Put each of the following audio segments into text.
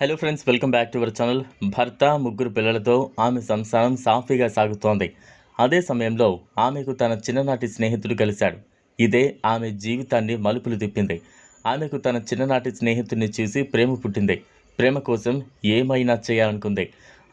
Hello friends welcome back to our channel భర్త ముగ్గురు పిల్లలతో ఆమె సంసారం సాఫీగా సాగుతోంది. అదే సమయంలో ఆమెకు తన చిన్ననాటి స్నేహితుడు కలిశాడు. ఇదే ఆమె జీవితాన్ని మలుపులు తిప్పింది. ఆమెకు తన చిన్ననాటి స్నేహితుడిని చూసి ప్రేమ పుట్టింది. ప్రేమ కోసం ఏమైనా చేయాలనుకుంది.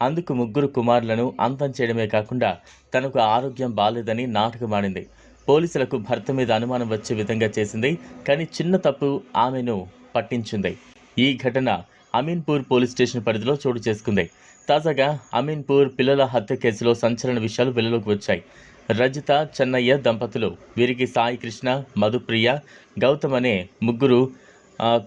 అందుకు ముగ్గురు కుమారులను అంతం చేయడమే కాకుండా తనకు ఆరోగ్యం బాలేదని నాటకమాడింది పోలీసులకు భర్త మీద అనుమానం వచ్చే విధంగా చేసింది కానీ చిన్న తప్పు ఆమెను పట్టించింది. ఈ ఘటన అమీన్పూర్ పోలీస్ స్టేషన్ పరిధిలో చోటు చేసుకుంది. తాజాగా అమీన్పూర్ పిల్లల హత్య కేసులో సంచలన విషయాలు వెలుగులోకి వచ్చాయి. రజిత చెన్నయ్య దంపతులు వీరికి సాయి కృష్ణ మధుప్రియ గౌతమ్ అనే ముగ్గురు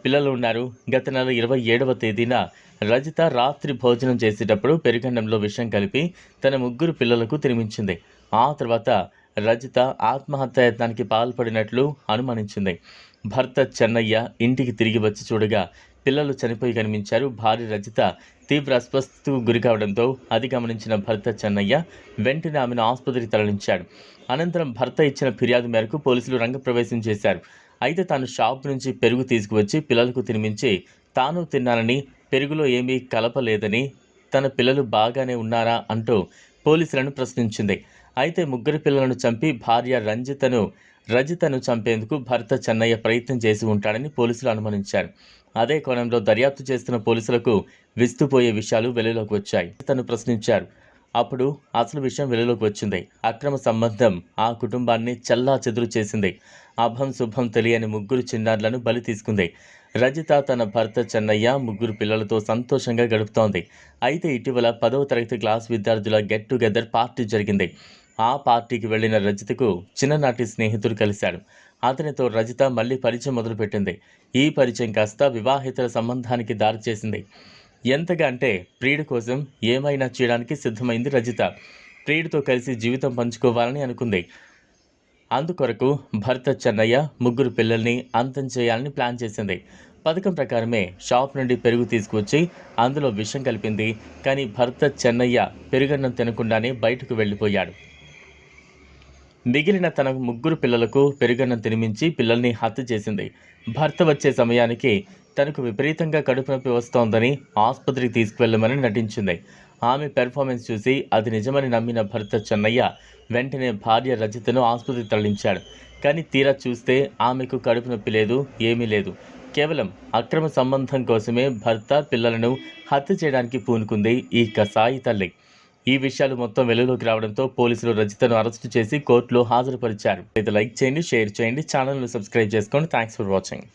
పిల్లలు ఉన్నారు. గత నెల ఇరవై ఏడవ తేదీన రజిత రాత్రి భోజనం చేసేటప్పుడు పెరుగన్నంలో విషం కలిపి తన ముగ్గురు పిల్లలకు తినిపించింది. ఆ తర్వాత రజిత ఆత్మహత్య యత్నానికి పాల్పడినట్లు అనుమానించింది. భర్త చెన్నయ్య ఇంటికి తిరిగి వచ్చి చూడగా పిల్లలు చనిపోయి కనిపించారు. భార్య రజిత తీవ్ర అస్వస్థతకు గురి కావడంతో అది గమనించిన భర్త చెన్నయ్య వెంటనే ఆమెను ఆసుపత్రికి తరలించాడు. అనంతరం భర్త ఇచ్చిన ఫిర్యాదు మేరకు పోలీసులు రంగప్రవేశం చేశారు. అయితే తాను షాప్ నుంచి పెరుగు తీసుకువచ్చి పిల్లలకు తినిపించి తాను తిన్నానని పెరుగులో ఏమీ కలపలేదని తన పిల్లలు బాగానే ఉన్నారా అంటూ పోలీసులను ప్రశ్నించింది. అయితే ముగ్గురు పిల్లలను చంపి భార్య రంజితను రజితను చంపేందుకు భర్త చెన్నయ్య ప్రయత్నం చేసి ఉంటాడని పోలీసులు అనుమానించారు. అదే కోణంలో దర్యాప్తు చేస్తున్న పోలీసులకు విస్తుపోయే విషయాలు వెలుగులోకి వచ్చాయి. తను ప్రశ్నించారు. అప్పుడు అసలు విషయం వెలుగులోకి వచ్చింది. అక్రమ సంబంధం ఆ కుటుంబాన్ని చల్లా చెదురు చేసింది. అభం శుభం తెలియని ముగ్గురు చిన్నారులను బలి తీసుకుంది. రజిత తన భర్త చెన్నయ్య ముగ్గురు పిల్లలతో సంతోషంగా గడుపుతోంది. అయితే ఇటీవల పదవ తరగతి క్లాస్ విద్యార్థుల గెట్ టుగెదర్ పార్టీ జరిగింది. ఆ పార్టీకి వెళ్ళిన రజితకు చిన్ననాటి స్నేహితుడు కలిశాడు. అతనితో రజిత మళ్ళీ పరిచయం మొదలుపెట్టింది. ఈ పరిచయం కాస్త వివాహితుల సంబంధానికి దారిచేసింది ఎంతగా అంటే ప్రియుడి కోసం ఏమైనా చేయడానికి సిద్ధమైంది రజిత. ప్రియుడితో కలిసి జీవితం పంచుకోవాలని అనుకుంది. అందుకొరకు భర్త చెన్నయ్య ముగ్గురు పిల్లల్ని అంతం చేయాలని ప్లాన్ చేసింది. పథకం ప్రకారమే షాప్ నుండి పెరుగు తీసుకువచ్చి అందులో విషం కలిపింది. కానీ భర్త చెన్నయ్య పెరుగన్నం తినకుండానే బయటకు వెళ్ళిపోయాడు. మిగిలిన తన ముగ్గురు పిల్లలకు పెరుగన్నం తినిమించి పిల్లల్ని హత్య చేసింది. భర్త వచ్చే సమయానికి తనకు విపరీతంగా కడుపు నొప్పి వస్తోందని ఆసుపత్రికి తీసుకువెళ్ళమని నటించింది. ఆమె పెర్ఫార్మెన్స్ చూసి అది నిజమని నమ్మిన భర్త చెన్నయ్య వెంటనే భార్య రజితను ఆసుపత్రికి తరలించాడు. కానీ తీరా చూస్తే ఆమెకు కడుపు నొప్పి లేదు ఏమీ లేదు. కేవలం అక్రమ సంబంధం కోసమే భర్త పిల్లలను హత్య చేయడానికి పూనుకుంది ఈ కసాయి తల్లి. ఈ విషయాలు మొత్తం వెలుగులోకి రావడంతో పోలీసులు రజితను అరెస్టు చేసి కోర్టులో హాజరుపరిచారు. అయితే లైక్ చేయండి షేర్ చేయండి ఛానల్ను సబ్స్క్రైబ్ చేసుకోండి. Thanks for watching